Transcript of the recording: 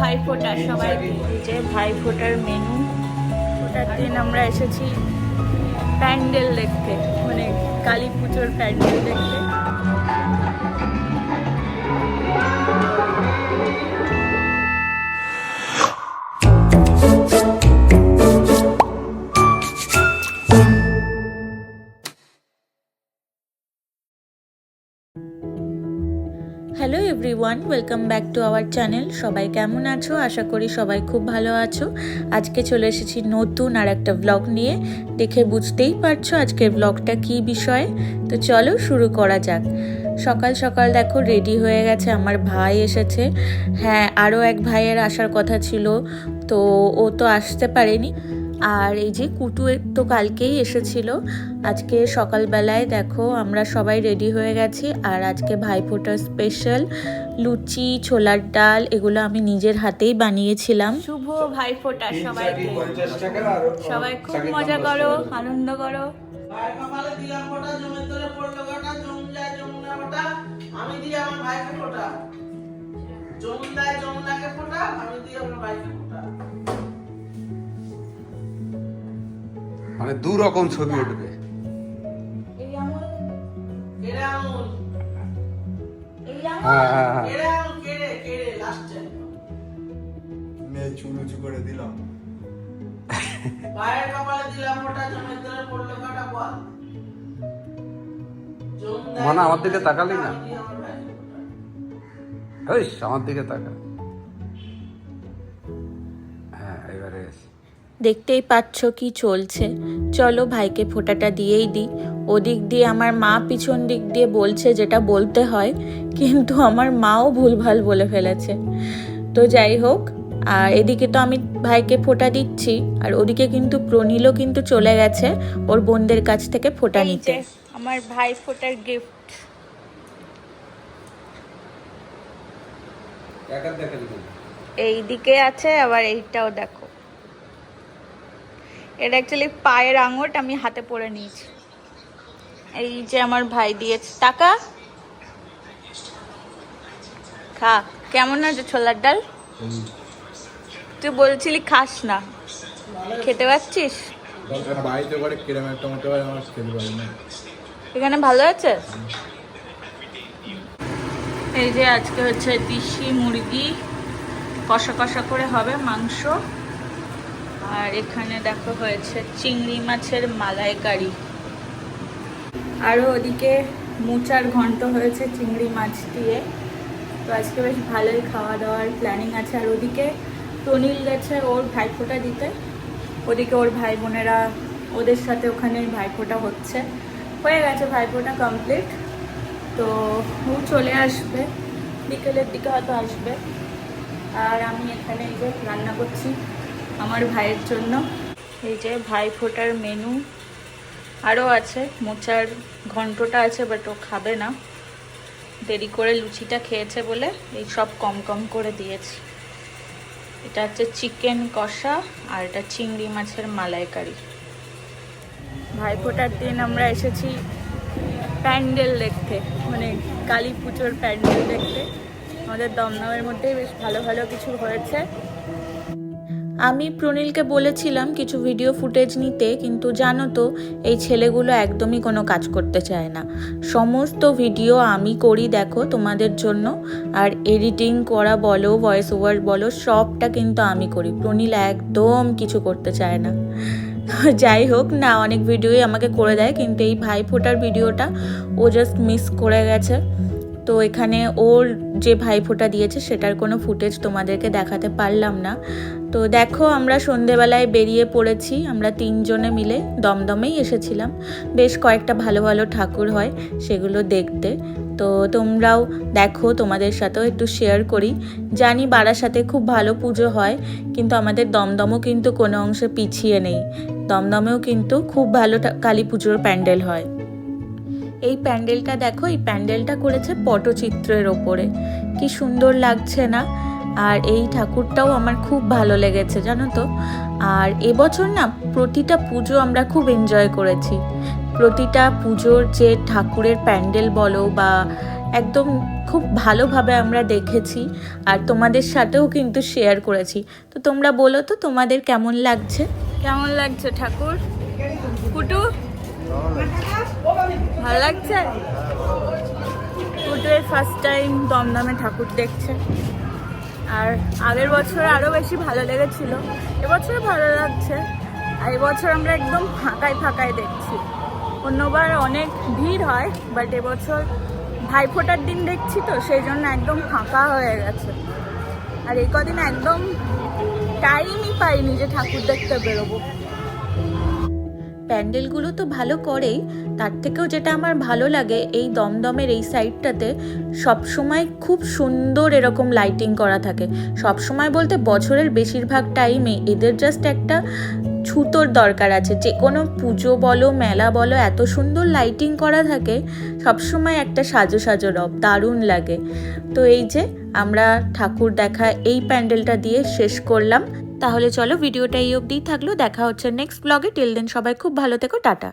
ভাইফোঁটা সবাই যে ভাইফোঁটার মেনু ওটার দিন আমরা এসেছি প্যান্ডেল দেখতে মানে কালী পুজোর প্যান্ডেল দেখতে। Everyone welcome back to our channel সবাই কেমন আছো? আশা করি সবাই খুব ভালো আছো। আজকে চলে এসেছি নতুন আর একটা ব্লগ নিয়ে। দেখে বুঝতেই পারছ আজকের ব্লগটা কী বিষয়ে। তো চলো শুরু করা যাক। সকাল সকাল দেখো রেডি হয়ে গেছে, আমার ভাই এসেছে। হ্যাঁ আরও এক ভাইয়ের আসার কথা ছিল, তো ও তো আসতে পারেনি। আর এই যে কুটু তো কালকেই এসেছিল। আজকে সকালবেলায় দেখো আমরা সবাই রেডি হয়ে গেছি। আর আজকে ভাইফোঁটার স্পেশাল লুচি ছোলার ডাল এগুলো আমি নিজের হাতেই বানিয়েছিলাম। শুভ ভাইফোঁটা সবাইকে। সবাই খুব মজা করো আনন্দ করো। আমি দিই আমার ভাইকে ফোটা। যমুনাকে ফোটা আমি দিই আমার ভাইকে ফোটা। মানে দু রকম ছবি উঠবে। হ্যাঁ হ্যাঁ হ্যাঁ। মেয়ে চুল উঁচু করে দিলাম। ভাইয়ের কপালে দিলাম ফোটা জমির তলে পড়ল কাটা বল। যমুনায় আমার দিকে তাকালি না? আমার ওই আমার দিকে তাকা। দেখতেই পাচ্ছ কি চলছে। চলো ভাইকে ফোঁটাটা দিয়েই দিই। ওদিক দিয়ে আমার মা পিছন দিক দিয়ে বলছে যেটা বলতে হয় কিন্তু আমার মাও ভুলভাল বলে ফেলেছে। তো যাই হোক আর এদিকে তো আমি ভাইকে ফোঁটা দিচ্ছি আর ওদিকে কিন্তু প্রনীলও কিন্তু চলে গেছে ওর বোনদের কাছ থেকে ফোঁটা নিতে। আমার ভাই ফোঁটার গিফট একা দেখে এই দিকে আছে আবার এইটাও দেখো। এটা অ্যাকচুয়ালি পায়ের আঙট আমি হাতে পরে নিয়েছি। এই যে আমার ভাই দিয়েছে। টাকা? খা, কেমন আছে ছোলার ডাল? তুই বলছিলি খাস না। খেতে পাচ্ছিস? বাড়িতে করে কিরম একটা মতো করে আমার খেতে পারি না এখানে ভালো আছে? এই যে আজকে হচ্ছে দেশি মুরগি। কষা কষা করে হবে মাংস। আর এখানে দেখো হয়েছে চিংড়ি মাছের মালাইকারি। আরও ওদিকে মোচার ঘন্ট হয়েছে চিংড়ি মাছ দিয়ে। তো আজকে বেশ ভালোই খাওয়া দাওয়ার প্ল্যানিং আছে। আর ওদিকে টনিল গেছে ওর ভাইফোঁটা দিতে। ওদিকে ওর ভাই বোনেরা ওদের সাথে ওখানে ভাইফোঁটা হচ্ছে। হয়ে গেছে ভাইফোঁটা কমপ্লিট তো ও চলে আসবে। বিকেলের দিকে হয়তো আসবে। আর আমি এখানে এই যে রান্না করছি। আমার ভাইয়ের জন্য। এই যে ভাই ফোটার মেনু আরও আছে, মোচার ঘন্টটা আছে বাট ও খাবে না। দেরি করে লুচিটা খেয়েছে বলে এই সব কম কম করে দিয়েছি। এটা হচ্ছে চিকেন কষা আর এটা চিংড়ি মাছের মালাইকারি। ভাইফোঁটার দিন আমরা এসেছি প্যান্ডেল দেখতে মানে কালী পুজোর প্যান্ডেল দেখতে। আমাদের দমদমের মধ্যেই বেশ ভালো ভালো কিছু হয়েছে। আমি প্রনীলকে বলেছিলাম কিছু ভিডিও ফুটেজ নিতে, কিন্তু জানো তো, এই ছেলেগুলো একদমই কোনো কাজ করতে চায় না। সমস্ত ভিডিও আমি করি দেখো তোমাদের জন্য, আর এডিটিং করা বলো ভয়েস ওভার বলো, সবটা কিন্তু আমি করি। প্রনীল একদম কিছু করতে চায় না। যাই হোক না, অনেক ভিডিওই আমাকে করে দেয়, কিন্তু এই ভাই ফোটার ভিডিওটা ও জাস্ট মিস করে গেছে। তো এখানে ওর যে ভাইফোঁটা দিয়েছে, সেটার কোনো ফুটেজ তোমাদেরকে দেখাতে পারলাম না। তো দেখো, আমরা সন্ধেবেলায় বেরিয়ে পড়েছি। আমরা তিনজনে মিলে দমদমেই এসেছিলাম। বেশ কয়েকটা ভালো ভালো ঠাকুর হয় সেগুলো দেখতে। তো তোমরাও দেখো, তোমাদের সাথেও একটু শেয়ার করি। জানি বারাসাতে খুব ভালো পুজো হয়, কিন্তু আমাদের দমদমও কিন্তু কোনো অংশে পিছিয়ে নেই। দমদমেও কিন্তু খুব ভালো কালী পুজোর প্যান্ডেল হয়। এই প্যান্ডেলটা দেখো, এই প্যান্ডেলটা করেছে পটচিত্রের ওপরে। কি সুন্দর লাগছে না? আর এই ঠাকুরটাও আমার খুব ভালো লেগেছে, জানো তো? আর এবছর না, প্রতিটা পুজো আমরা খুব এনজয় করেছি। প্রতিটা পুজোর যে ঠাকুরের প্যান্ডেল বলো বা একদম খুব ভালোভাবে আমরা দেখেছি, আর তোমাদের সাথেও কিন্তু শেয়ার করেছি। তো তোমরা বলো তো, তোমাদের কেমন লাগছে? কেমন লাগছে ঠাকুর? কুটু? ভালো লাগছে? কুটুয়ের ফার্স্ট টাইম দমদমে ঠাকুর দেখছে। আর আগের বছর আরও বেশি ভালো লেগেছিল। এবছর ভালো লাগছে। আর এবছর আমরা একদম ফাঁকায় ফাঁকায় দেখছি। অন্যবার অনেক ভিড় হয় বাট এবছর ভাইফোঁটার দিন দেখছি তো, সেই জন্য একদম ফাঁকা হয়ে গেছে। আর এই কদিন একদম টাইমই পাইনি যে ঠাকুর দেখতে বেরোবো। প্যান্ডেলগুলো তো ভালো করেই, তার থেকেও যেটা আমার ভালো লাগে এই দমদমের এই সাইডটাতে সবসময় খুব সুন্দর এরকম লাইটিং করা থাকে। সবসময় বলতে বছরের বেশিরভাগ টাইমে এদের জাস্ট একটা ছুতোর দরকার আছে। যে কোনো পুজো বলো, মেলা বলো, এত সুন্দর লাইটিং করা থাকে, সবসময় একটা সাজো সাজো রব, দারুণ লাগে। তো এই যে আমরা ঠাকুর দেখা এই প্যান্ডেলটা দিয়ে শেষ করলাম। তাহলে চলো ভিডিওটা এই অবধি থাকল। দেখা হচ্ছে নেক্সট ব্লগে টিল দেন সবাই খুব ভালো থেকো। টাটা।